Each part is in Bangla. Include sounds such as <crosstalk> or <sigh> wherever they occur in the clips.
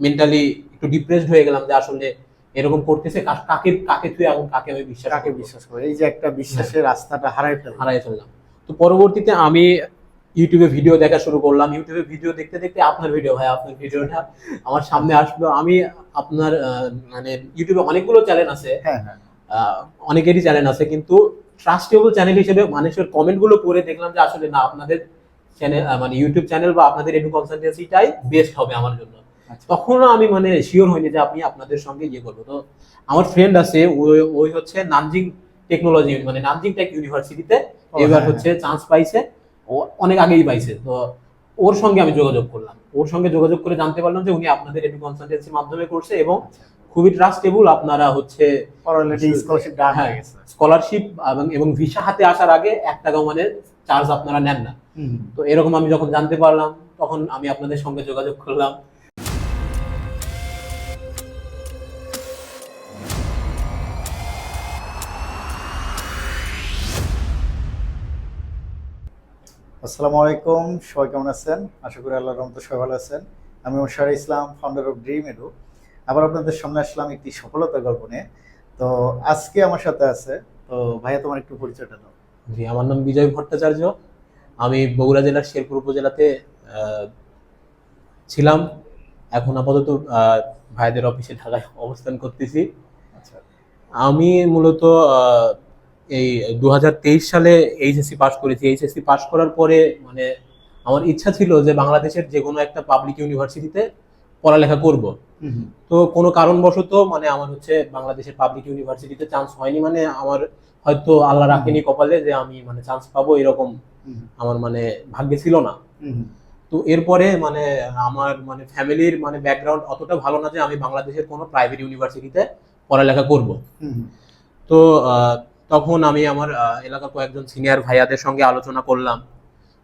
মেন্টালি একটু ডিপ্রেসড হয়ে গেলাম যে আসলে এরকম করতেছে কাকে কাকে তুই এখন কাকে আমি বিশ্বাস কাকে বিশ্বাস করে এই যে একটা বিশ্বাসের রাস্তাটা হারাই ফেললাম। হারাই ফেললাম। তো পরবর্তীতে আমি ইউটিউবে ভিডিও দেখা শুরু করলাম। ইউটিউবে ভিডিও দেখতে দেখতে আপনার ভিডিও ভাই আপনার ভিডিওটা আমার সামনে আসলো। আমি আপনার মানে ইউটিউবে অনেকগুলো চ্যানেল আছে। হ্যাঁ হ্যাঁ। অনেকেরই চ্যানেল আছে কিন্তু ট্রাস্টেবল চ্যানেল হিসেবে মানুষের কমেন্টগুলো পড়ে দেখলাম যে আসলে না আপনাদের চ্যানেল মানে ইউটিউব চ্যানেল বা আপনাদের এডু কনসালটেন্সিটাই বেস্ট হবে আমার জন্য। তখনও আমি মানে শিওর হইনি যে আপনি আপনাদের সঙ্গে ইয়ে করব। তো আমার ফ্রেন্ড আছে ওই হচ্ছে নানজিং টেকনোলজি মানে নানজিং টেক ইউনিভার্সিটিতে এবার হ্যাঁ, হচ্ছে চান্স পাইছে। ও অনেক আগেই পাইছে। তো ওর সঙ্গে আমি যোগাযোগ করলাম। ওর সঙ্গে যোগাযোগ করে জানতে পারলাম যে উনি আপনাদের এডু কনসালটেন্সির মাধ্যমে করছে এবং আচ্ছা। খুবই ট্রাস্টেবল আপনারা হচ্ছে স্কলারশিপ হ্যাঁ হয়ে স্কলারশিপ এবং এবং ভিসা হাতে আসার আগে এক টাকাও মানে চার্জ আপনারা নেন না। তো এরকম আমি যখন জানতে পারলাম তখন আমি আপনাদের সঙ্গে যোগাযোগ করলাম। আসসালামু আলাইকুম সবাই কেমন আছেন? আশা করি আল্লাহ রহমত সবাই ভালো আছেন। আমি Oshar Islam founder of dream edu আবার আপনাদের সামনে আসলাম একটি সফলতার গল্প নিয়ে। তো আজকে আমার সাথে আছে তো ভাইয়া তোমার একটু পরিচয়টা দাও। জি আমার নাম বিজয় ভট্টাচার্য। আমি বগুড়া জেলার শেরপুর উপজেলাতে ছিলাম। এখন আপাতত ভাইদের অফিসে ঢাকায় অবস্থান করতেছি। আচ্ছা। আমি মূলত এই দু হাজার তেইশ সালে এইচএসসি পাশ করেছি। এইচএসসি পাশ করার পরে মানে আমার ইচ্ছা ছিল যে বাংলাদেশের যে কোনো একটা পাবলিক ইউনিভার্সিটিতে পড়ালেখা করব। তো কোনো কারণবশত মানে আমার হচ্ছে বাংলাদেশের পাবলিক ইউনিভার্সিটিতে চান্স হয়নি। মানে আমার হয়তো আল্লাহ রাখেনি কপালে যে আমি মানে চান্স পাবো এরকম আমার মানে ভাগ্যে ছিল না। তো এরপরে মানে আমার মানে ফ্যামিলির মানে ব্যাকগ্রাউন্ড অতটা ভালো না যে আমি বাংলাদেশের কোনো প্রাইভেট ইউনিভার্সিটিতে পড়ালেখা করব। তো আহ, তখন আমি আমার এলাকার কয়েকজন সিনিয়র ভাইয়াদের সঙ্গে আলোচনা করলাম।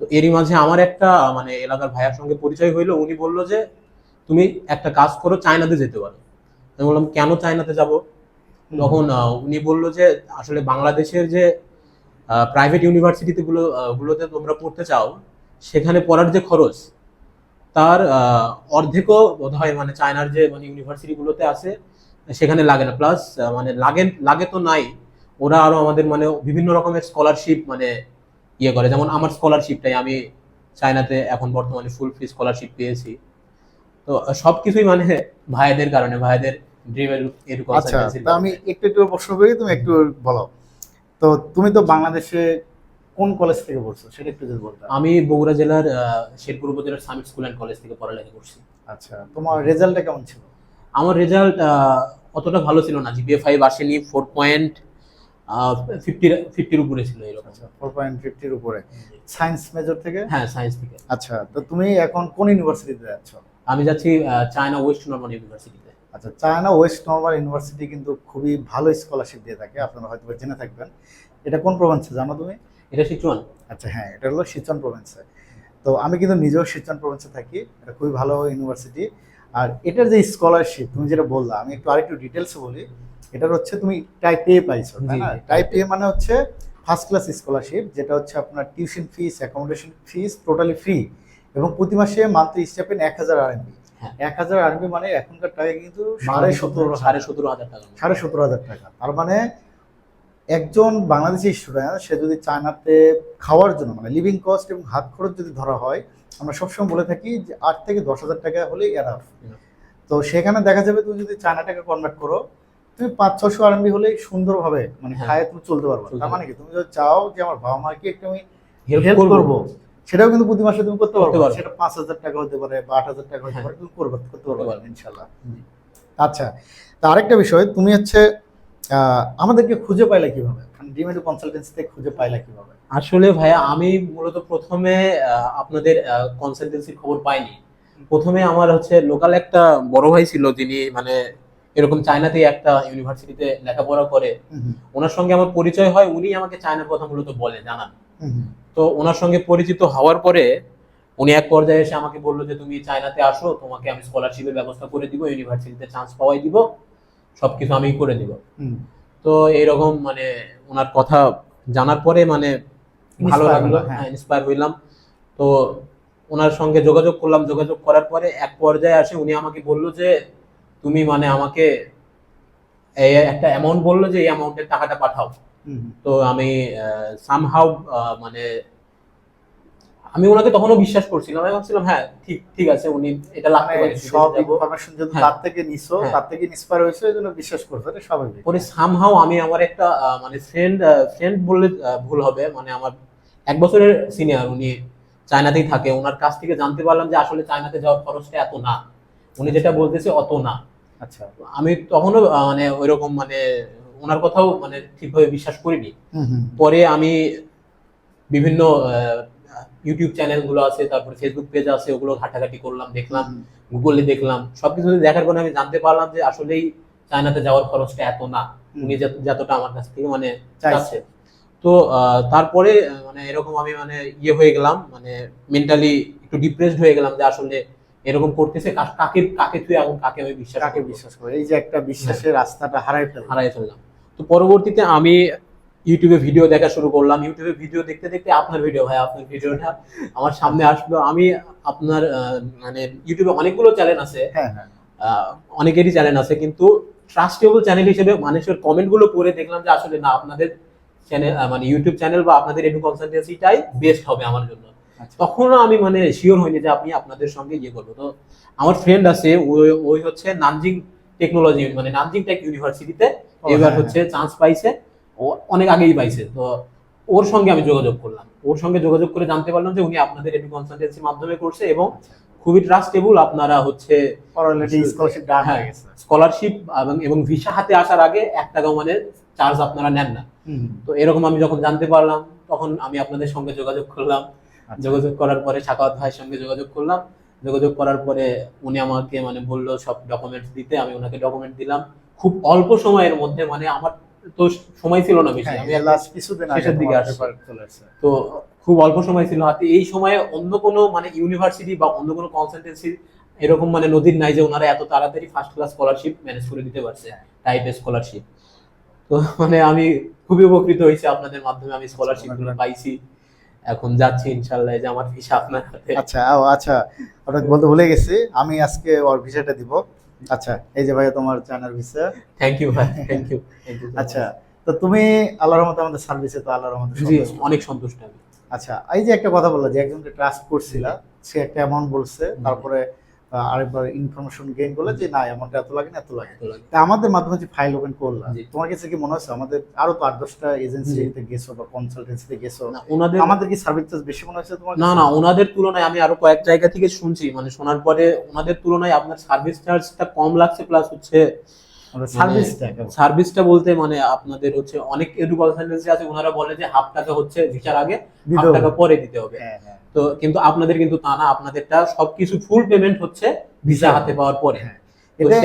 তো এরই মাঝে আমার একটা মানে এলাকার ভাইয়ার সঙ্গে পরিচয় হইল। উনি বলল যে তুমি একটা কাজ করো চায়নাতে যেতে পারো। আমি বললাম কেন চায়নাতে যাব? তখন উনি বলল যে আসলে বাংলাদেশের যে প্রাইভেট ইউনিভার্সিটিতে গুলো গুলোতে তোমরা পড়তে চাও সেখানে পড়ার যে খরচ তার অর্ধেকও বোধ হয় মানে চায়নার যে মানে ইউনিভার্সিটি গুলোতে আছে সেখানে লাগে না। প্লাস মানে লাগে লাগে তো নাই ওরা আরও আমাদের মানে বিভিন্ন রকমের স্কলারশিপ মানে ইয়ে করে। যেমন আমার স্কলারশিপটাই আমি চায়নাতে এখন বর্তমানে ফুল ফ্রি স্কলারশিপ পেয়েছি। তো সব কিছুই মানে ভাইদের কারণে ভাইদের ড্রিমের এরকম আচ্ছা তা আমি একটু একটু প্রশ্ন করি তুমি একটু বলো। তো তুমি তো বাংলাদেশে কোন কলেজ থেকে পড়ছো? সেটা একটু যদি বলতে। আমি বগুড়া জেলার শেরপুর উপজেলার সামিট স্কুল অ্যান্ড কলেজ থেকে পড়ালেখা করছি। আচ্ছা তোমার রেজাল্টটা কেমন ছিল? আমার রেজাল্ট অতটা ভালো ছিল না। জিপিএ ফাইভ আসেনি ফোর পয়েন্ট ফিফটির ফিফটির উপরে ছিল এরকম। ফোর পয়েন্ট ফিফটির উপরে। সায়েন্স মেজর থেকে? হ্যাঁ সায়েন্স থেকে। আচ্ছা তো তুমি এখন কোন ইউনিভার্সিটিতে যাচ্ছ? আমি যাচ্ছি চায়না ওয়েস্ট নর্মাল ইউনিভার্সিটিতে আচ্ছা চায়না ওয়েস্ট নর্মাল ইউনিভার্সিটি কিন্তু খুবই ভালো স্কলারশিপ দিয়ে থাকে আপনারা হয়তো জেনে থাকবেন। এটা কোন প্রভিন্সে জানো তুমি? এটা সিচুয়ান আচ্ছা হ্যাঁ এটা হলো সিচন প্রভিন্সে তো আমি কিন্তু নিজেও সিচন প্রভিন্সে থাকি এটা খুবই ভালো ইউনিভার্সিটি আর এটার যে স্কলারশিপ তুমি যেটা বললা আমি একটু আরেকটু ডিটেলসে বলি। এটার হচ্ছে তুমি টাইপ এ পাইছো তাই না। টাইপ এ মানে হচ্ছে ফার্স্ট ক্লাস স্কলারশিপ যেটা হচ্ছে আপনার tuition fees accommodation fees totally free এবং প্রতি মাসে মান্থলি স্টেপেন এক হাজার আরএমবি হ্যাঁ। এক হাজার আরএমবি মানে এখনকার টাকা কিন্তু সাড়ে সতেরো সাড়ে সতেরো হাজার টাকা। সাড়ে সতেরো হাজার টাকা। তার মানে একজন বাংলাদেশি স্টুডেন্ট সে যদি চায়নাতে খাওয়ার জন্য মানে লিভিং কস্ট এবং হাত খরচ যদি ধরা হয় আমরা সবসময় বলে থাকি যে আট থেকে দশ হাজার টাকা হলেই এনাফ তো সেখানে দেখা যাবে তুমি যদি চায়না টাকা কনভার্ট করো তুমি পাঁচ ছশো আরএমবি হলেই সুন্দরভাবে মানে হ্যাঁ। খায় তুমি চলতে পারবে। তার মানে কি? তুমি যদি চাও যে আমার বাবা মাকে একটু আমি হেল্প করব। সেটাও কিন্তু প্রতি মাসে তুমি করতে পারবে। সেটা পাঁচ হাজার টাকা হতে পারে বা আট হাজার টাকা হতে হ্যাঁ। পারে তুমি করবে করতে পারবে। ইনশাল্লাহ। আচ্ছা তা আরেকটা বিষয় তুমি হচ্ছে আহ, আমাদেরকে খুঁজে পাইলে কীভাবে? ডিমেডু কনসালটেন্সি থেকে খুঁজে পাইলা কীভাবে? আসলে ভাইয়া আমি মূলত প্রথমে আপনাদের কনসালটেন্সির খবর পাইনি। প্রথমে আমার হচ্ছে লোকাল একটা বড় ভাই ছিল যিনি মানে এরকম চায়নাতে একটা ইউনিভার্সিটিতে লেখাপড়া করে। ওনার সঙ্গে আমার পরিচয় হয় উনি আমাকে চায়নার কথা মূলত বলে জানান। তো ওনার সঙ্গে পরিচিত হওয়ার পরে উনি এক পর্যায়ে এসে আমাকে বলল যে তুমি চায়নাতে আসো তোমাকে আমি স্কলারশিপের ব্যবস্থা করে দিব ইউনিভার্সিটিতে চান্স পাওয়াই দিব সবকিছু আমি করে দিব। তো এইরকম মানে ওনার কথা জানার পরে মানে ভালো লাগল হ্যাঁ। হ্যাঁ ইন্সপায়ার হইলাম। তো ওনার সঙ্গে যোগাযোগ করলাম যোগাযোগ করার পরে এক পর্যায়ে আসে উনি আমাকে বলল যে তুমি মানে আমাকে একটা অ্যামাউন্ট বলল যে এই অ্যামাউন্টের টাকাটা পাঠাও। তো আমি সামহাউ মানে আমি ওনাকে তখনও বিশ্বাস করছিলাম আমি ভাবছিলাম হ্যাঁ ঠিক ঠিক আছে উনি এটা লাগতে মানে পারে সব ইনফরমেশন যদি হ্যাঁ। তার থেকে নিছো হ্যাঁ। তার থেকে ইন্সপায়ার হয়েছে এই জন্য বিশ্বাস করছ এটা স্বাভাবিক পরে সামহাও আমি আমার একটা মানে ফ্রেন্ড ফ্রেন্ড বললে ভুল হবে মানে আমার এক বছরের সিনিয়র উনি চায়নাতেই থাকে ওনার কাছ থেকে জানতে পারলাম যে আসলে চায়নাতে যাওয়ার খরচটা এত না উনি যেটা বলতেছে অত না আচ্ছা। আমি তখনও মানে ওইরকম মানে ওনার কথাও মানে ঠিকভাবে বিশ্বাস করিনি। পরে আমি বিভিন্ন ইউটিউব চ্যানেলগুলো আছে তারপরে ফেসবুক পেজ আছে ওগুলো ঘাটাঘাটি করলাম দেখলাম গুগলে দেখলাম সবকিছু দেখার পরে আমি জানতে পারলাম যে আসলেই চায়নাতে যাওয়ার খরচটা এত না। উনি যতটা আমার কাছ থেকে মানে চাইছে। তো আহ, তারপরে মানে এরকম আমি মানে ইয়ে হয়ে গেলাম মানে মেন্টালি একটু ডিপ্রেসড হয়ে গেলাম যে আসলে এরকম করতেছে কাকে কাকে তুই এখন কাকে আমি বিশ্বাস কাকে বিশ্বাস করে এই যে একটা বিশ্বাসের রাস্তাটা হারাই ফেলে হারাই ফেললাম। তো পরবর্তীতে আমি ইউটিউবে ভিডিও দেখা শুরু করলাম। ইউটিউবে ভিডিও দেখতে দেখতে আপনার ভিডিও ভাই আপনার ভিডিওটা আমার সামনে আসলো। আমি আপনার মানে ইউটিউবে অনেকগুলো চ্যানেল আছে। হ্যাঁ হ্যাঁ। অনেকেরই চ্যানেল আছে কিন্তু ট্রাস্টেবল চ্যানেল হিসেবে মানুষের কমেন্টগুলো পড়ে দেখলাম যে আসলে না আপনাদের চ্যানেল মানে ইউটিউব চ্যানেল বা আপনাদের এডু কনসালটেন্সিটাই বেস্ট হবে আমার জন্য। তখনও আমি মানে শিওর হইনি যে আপনি আপনাদের সঙ্গে ইয়ে করব। তো আমার ফ্রেন্ড আছে ওই হচ্ছে নানজিং টেকনোলজি মানে নানজিং টেক ইউনিভার্সিটিতে এবার হ্যাঁ, হচ্ছে চান্স পাইছে। ও অনেক আগেই পাইছে। তো ওর সঙ্গে আমি যোগাযোগ করলাম। ওর সঙ্গে যোগাযোগ করে জানতে পারলাম যে উনি আপনাদের এডু কনসালটেন্সির মাধ্যমে করছে এবং আচ্ছা। খুবই ট্রাস্টেবল আপনারা হচ্ছে স্কলারশিপ হ্যাঁ। হয়ে এবং এবং ভিসা হাতে আসার আগে এক টাকাও মানে চার্জ আপনারা নেন না। তো এরকম আমি যখন জানতে পারলাম তখন আমি আপনাদের সঙ্গে যোগাযোগ করলাম। আচ্ছা। যোগাযোগ করার পরে সাকাওয়াত ভাইয়ের সঙ্গে যোগাযোগ করলাম। যোগাযোগ করার পরে উনি আমাকে মানে বলল সব ডকুমেন্টস দিতে। আমি ওনাকে ডকুমেন্ট দিলাম। খুব অল্প সময়ের মধ্যে মানে আমার তো সময় ছিল না বেশি। হ্যাঁ, আমি এই last কিছুদিন আগে শেষের দিকে। তো খুব অল্প সময় ছিল। হাতে এই সময়ে অন্য কোনো মানে ইউনিভার্সিটি বা অন্য কোনো কনসালটেন্সি এরকম মানে নদীর নাই যে ওনারা এত তাড়াতাড়ি ফার্স্ট ক্লাস স্কলারশিপ ম্যানেজ করে দিতে পারছে টাইপের স্কলারশিপ তো মানে আমি খুবই উপকৃত হয়েছি। আপনাদের মাধ্যমে আমি স্কলারশিপগুলো পাইছি। এখন যাচ্ছি ইনশাল্লাহ এই যে আমার ভিসা আপনার হাতে। আচ্ছা ও আচ্ছা আপনাকে বলতে ভুলে গেছি আমি আজকে ওর ভিসাটা দিব। আচ্ছা এই যে ভাই তোমার চায়নার ভিসা থ্যাংক ইউ ভাই থ্যাংক ইউ আচ্ছা তো তুমি আল্লাহর রহমতে আমাদের সার্ভিসে তো আল্লাহর রহমতে অনেক সন্তুষ্ট আমি। আচ্ছা এই যে একটা কথা বলল যে একজনকে ট্রাস্ট করছিলা সে একটা অ্যামাউন্ট বলছে তারপরে আরেকবার ইনফরমেশন গেইন করলে যে না অ্যামাউন্টটা এত লাগে না এত লাগে। তা আমাদের মাধ্যমে যে ফাইল ওপেন করলাম। তোমার কাছে কি মনে হচ্ছে আমাদের আরও তো আট দশটা এজেন্সিতে গেছো বা কনসালটেন্সিতে গেছো না, ওনাদের আমাদের কি সার্ভিস চার্জ বেশি মনে হচ্ছে তোমার না না ওনাদের তুলনায় আমি আরও কয়েক জায়গা থেকে শুনছি মানে শোনার পরে ওনাদের তুলনায় আপনার সার্ভিস চার্জটা কম লাগছে প্লাস হচ্ছে আমাদের সার্ভিসটা সার্ভিসটা বলতে মানে আপনাদের হচ্ছে অনেক আছে ওনারা বলে যে হাফ টাকা হচ্ছে ভিসার আগে হাফ টাকা পরে দিতে হবে। হ্যাঁ হ্যাঁ। তো কিন্তু আপনাদের কিন্তু তা না আপনাদেরটা সবকিছু ফুল পেমেন্ট হচ্ছে ভিসা হাতে পাওয়ার পরে। হ্যাঁ। এটা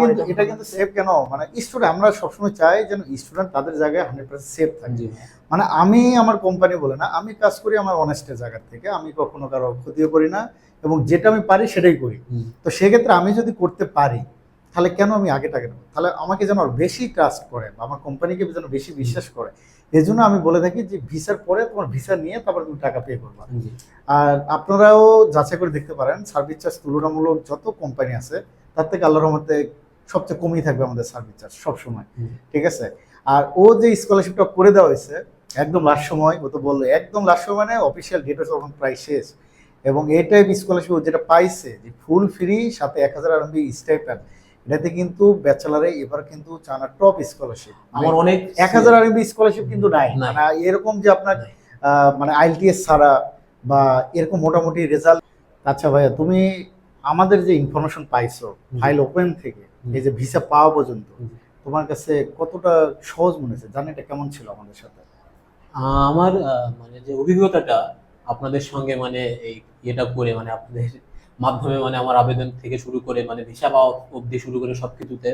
কিন্তু এটা কিন্তু সেফ কেন? মানে স্টুডেন্ট আমরা সবসময় চাই যেন স্টুডেন্ট তাদের জায়গায় হান্ড্রেড পার্সেন্ট সেফ থাকে। মানে আমি আমার কোম্পানি বলে না আমি কাজ করি আমার অনেস্টের জায়গা থেকে আমি কখনো কারও ক্ষতিও করি না এবং যেটা আমি পারি সেটাই করি। তো সেক্ষেত্রে আমি যদি করতে পারি তাহলে কেন আমি আগে টাকা নেব? তাহলে আমাকে যেন বেশি ট্রাস্ট করে বা আমার কোম্পানিকে যেন বেশি বিশ্বাস করে এই জন্য আমি বলে থাকি যে ভিসার পরে তোমার ভিসা নিয়ে তারপর তুমি টাকা পে করবা। আর আপনারাও যাচাই করে দেখতে পারেন সার্ভিস চার্জ তুলনামূলক যত কোম্পানি আছে তার থেকে আল্লাহর রহমতে সবচেয়ে কমই থাকবে আমাদের সার্ভিস চার্জ সবসময়। ঠিক আছে? আর ও যে স্কলারশিপটা করে দেওয়া হয়েছে একদম লাস্ট সময় ও তো বলল একদম লাস্ট সময় মানে অফিসিয়াল ডেট তখন প্রায় শেষ। এবং এই টাইপ স্কলারশিপ ও যেটা পাইছে যে ফুল ফ্রি সাথে এক হাজার আরম্বি স্টাইপেন্ড এটাতে কিন্তু ব্যাচেলারে এবার কিন্তু চানা টপ স্কলারশিপ আমার অনেক এক হাজার আরম্বি স্কলারশিপ কিন্তু নাই। মানে এরকম যে আপনার মানে আইএলটিএস ছাড়া বা এরকম মোটামুটি রেজাল্ট আচ্ছা ভাইয়া তুমি আমাদের যে ইনফরমেশন পাইছো। ফাইল ওপেন থেকে। এই যে ভিসা পাওয়া পর্যন্ত তোমার কাছে কতটা সহজ মনে হয়েছে? জানি এটা কেমন ছিল আমাদের সাথে? আমার মানে যে অভিজ্ঞতাটা আপনাদের সঙ্গে মানে এই ইয়েটা করে মানে আপনাদের মাধ্যমে মানে আমার আবেদন থেকে শুরু করে মানে ভিসা পাওয়া অবধি শুরু করে সব কিছুতে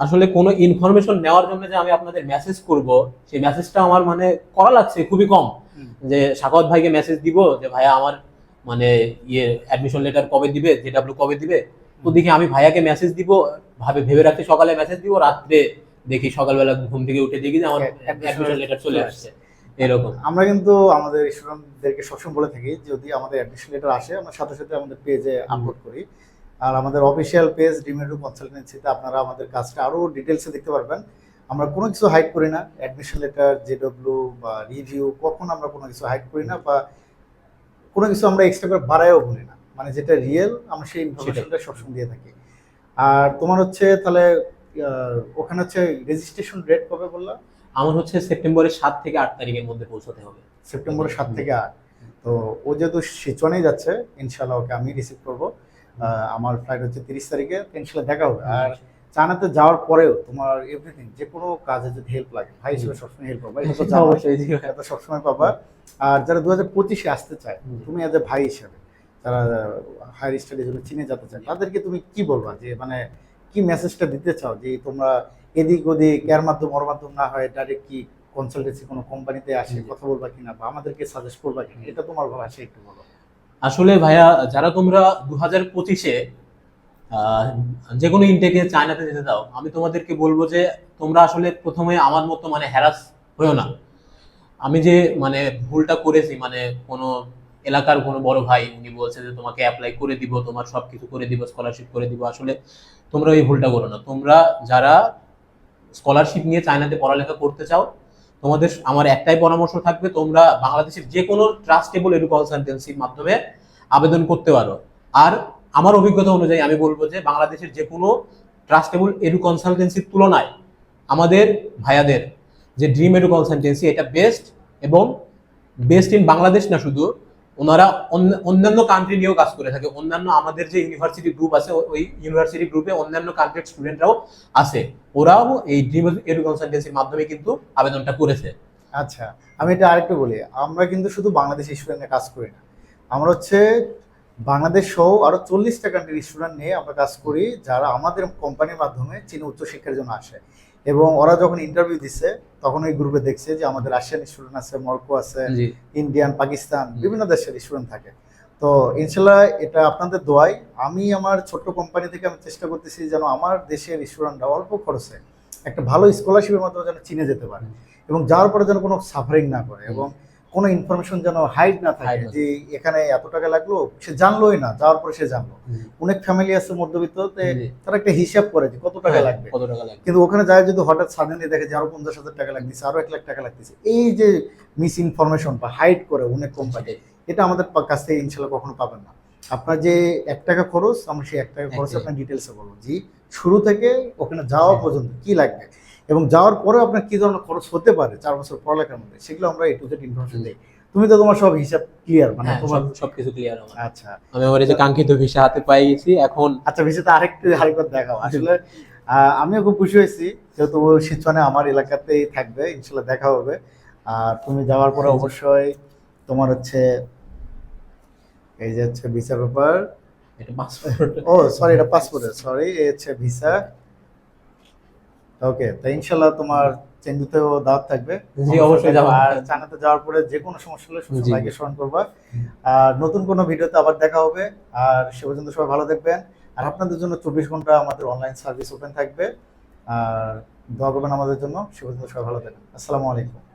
আসলে কোনো ইনফরমেশন নেওয়ার জন্য যে আমি আপনাদের মেসেজ করব সেই মেসেজটা আমার মানে করা লাগছে খুবই কম। যে সাকাওয়াত ভাইকে মেসেজ দিব যে ভাইয়া আমার মানে ইয়ে অ্যাডমিশন লেটার কবে দিবে? জেডাব্লিউ কবে দিবে? তো দেখি আমি ভাইয়াকে মেসেজ দিব ভাবে ভেবে রাখছি সকালে মেসেজ দিব রাত্রে দেখি সকালবেলা ঘুম থেকে উঠে দেখি যে আমার অ্যাডমিশন লেটার চলে আসছে। এরকম। আমরা কিন্তু আমাদের স্টুডেন্টদেরকে সবসময় বলে থাকি যদি আমাদের অ্যাডমিশন লেটার আসে আমরা সাথে সাথে আমাদের পেজে আপলোড করি। আর আমাদের অফিসিয়াল পেজ ডিমেডু কনসালটেন্সিতে আপনারা আমাদের কাজটা আরও ডিটেলসে দেখতে পারবেন। আমরা কোনো কিছু হাইড করি না। অ্যাডমিশন লেটার জেডব্লিউ বা রিভিউ কখন আমরা কোনো কিছু হাইড করি না বা কোনো কিছু আমরা এক্সট্রা করে বাড়ায়ও বলি না। মানে যেটা রিয়েল আমরা সেই ইনফরমেশনটা সবসময় দিয়ে থাকি। আর তোমার হচ্ছে তাহলে ওখানে হচ্ছে রেজিস্ট্রেশন ডেট কবে বললাম আমার হচ্ছে সেপ্টেম্বরের সাত থেকে আট তারিখের মধ্যে পৌঁছতে হবে। সেপ্টেম্বরের সাত থেকে আট। তো ও যেহেতু সিচুয়ানেই যাচ্ছে ইনশাল্লাহ ওকে আমি রিসিভ করব। আমার ফ্লাইট হচ্ছে তিরিশ তারিখে ইনশাল্লাহ দেখা হবে। আর চায়নাতে যাওয়ার পরেও তোমার এভরিথিং যে কোনো কাজে যদি হেল্প লাগে ভাই হিসেবে সবসময় হেল্প পাবা এটা তো <laughs> অবশ্যই এটা সবসময় পাবা। আর যারা দু হাজার পঁচিশে আসতে চায় তুমি এজ এ ভাই হিসেবে তারা হায়ার স্টাডির জন্য চীনে যেতে চায় তাদেরকে তুমি কি বলবা? যে মানে কি মেসেজটা দিতে চাও? যে তোমরা এদিক ওদিক এর মাধ্যম ওর মাধ্যম না হয় ডাইরেক্ট কি কনসালটেন্সি কোনো কোম্পানিতে আসে। কথা বলবা কিনা বা আমাদেরকে সাজেস্ট করবা কিনা এটা তোমার ভাষা একটু বলো। আসলে ভাইয়া যারা তোমরা দু হাজার পঁচিশে যে কোনো ইনটেকে চায়নাতে যেতে দাও আমি তোমাদেরকে বলব যে তোমরা আসলে প্রথমে আমার মতো মানে হ্যারাস হয়েও না। আমি যে মানে ভুলটা করেছি মানে কোনো এলাকার কোনো বড় ভাই উনি বলছে যে তোমাকে অ্যাপ্লাই করে দিব তোমার সব কিছু করে দিব স্কলারশিপ করে দিব আসলে তোমরা ওই ভুলটা করো না। তোমরা যারা স্কলারশিপ নিয়ে চায়নাতে পড়ালেখা করতে চাও, তোমাদের আমার একটাই পরামর্শ থাকবে, তোমরা বাংলাদেশের যে কোনো ট্রাস্টেবল এডু কনসালটেন্সির মাধ্যমে আবেদন করতে পারো। আর আমার অভিজ্ঞতা অনুযায়ী আমি বলব যে বাংলাদেশের যে কোনো ট্রাস্টেবল এডু কনসালটেন্সির তুলনায় আমাদের ভাইয়াদের যে ড্রিম এডু কনসালটেন্সি এটা বেস্ট এবং বেস্ট ইন বাংলাদেশ না শুধু ওনারা অন্য- অন্যান্য কান্ট্রি নিয়েও কাজ করে থাকে। অন্যান্য আমাদের যে ইউনিভার্সিটি গ্রুপ আছে ওই ইউনিভার্সিটি গ্রুপে অন্যান্য কান্ট্রির স্টুডেন্টরাও আছে। ওরাও এই ড্রিম এডু কনসালটেন্সির মাধ্যমে কিন্তু আবেদনটা করেছে। আচ্ছা আমি এটা আরেকটু বলি। আমরা কিন্তু শুধু বাংলাদেশি স্টুডেন্টে কাজ করি না। আমরা হচ্ছে বাংলাদেশ সহ আরও চল্লিশটা কান্ট্রির স্টুডেন্ট নিয়ে আমরা কাজ করি, যারা আমাদের কোম্পানির মাধ্যমে চীনে উচ্চশিক্ষার জন্য আসে। এবং ওরা যখন ইন্টারভিউ দিচ্ছে তখন ওই গ্রুপে দেখছে যে আমাদের রাশিয়ান স্টুডেন্ট আছে মরক্কো আছে ইন্ডিয়ান পাকিস্তান বিভিন্ন দেশের স্টুডেন্ট থাকে। তো ইনশাল্লাহ এটা আপনাদের দোয়াই। আমি আমার ছোট্ট কোম্পানি থেকে আমি চেষ্টা করতেছি যেন আমার দেশের স্টুডেন্টরা অল্প খরচে একটা ভালো স্কলারশিপের মাধ্যমে যেন চিনে যেতে পারে। এবং যাওয়ার পরে যেন কোনো সাফারিং না করে। এবং কোনো ইনফরমেশন যেন হাইড না থাকে যে এখানে এত টাকা লাগল সে জানলোই না যাওয়ার পরে সে জানলো। অনেক ফ্যামিলি আছে মধ্যবিত্ততে তারা একটা হিসাব করে যে কত টাকা লাগবে। কত টাকা লাগবে। কিন্তু ওখানে যায় যদি হঠাৎ সাডেনলি দেখে যে আরও পঞ্চাশ হাজার টাকা লাগতেছে আরও এক লাখ টাকা লাগতেছে এই যে মিস ইনফরমেশন বা হাইড করে অনেক কোম্পানি এটা আমাদের কাছ থেকে ইনশাল্লাহ কখনো পাবেন না। আপনার যে এক টাকা খরচ আমরা সেই এক টাকা খরচ আপনার ডিটেলসে বলব। জি শুরু থেকে ওখানে যাওয়া হ্যাঁ। পর্যন্ত কি লাগবে? এবং যাওয়ার পরে আপনার কি ধরনের খরচ হতে পারে চার বছর পড়ালেখার মধ্যে সেগুলো আমরা এ টু জেড ইনফরমেশন দিই। তুমি তো তোমার সব হিসাব ক্লিয়ার মানে হ্যাঁ, তোমার সব- সবকিছু ক্লিয়ার আমার। আচ্ছা। আমি আমার এই যে কাঙ্ক্ষিত ভিসা হাতে পাই গেছি এখন আচ্ছা বিষয়টা আরেকটু আরেকবার দেখাও। আসলে আমিও খুব খুশি হয়েছি যেহেতু সিচুয়ানে আমার এলাকাতেই থাকবে ইনশাল্লাহ দেখা হবে। আর তুমি যাওয়ার পরে অবশ্যই তোমার হচ্ছে এই যে হচ্ছে ভিসা পেপার এটা পাসপোর্ট ও সরি এটা পাসপোর্ট সরি এই হচ্ছে ভিসা ওকে তো ইনশাল্লাহ তোমার চেন্দুতেও দাওয়াত থাকবে। জি, অবশ্যই যাব। আর চানাতে যাওয়ার পরে যে কোনো সমস্যা হলে সুযোগ লাগে ভাইকে স্মরণ করবা। আর নতুন কোনো ভিডিওতে আবার দেখা হবে। আর সে পর্যন্ত সবাই ভালো থাকবেন। আর আপনাদের জন্য চব্বিশ ঘণ্টা আমাদের অনলাইন সার্ভিস ওপেন থাকবে। আর দোয়া করবেন আমাদের জন্য। সে পর্যন্ত সবাই ভালো থাকবেন। আসসালামু আলাইকুম।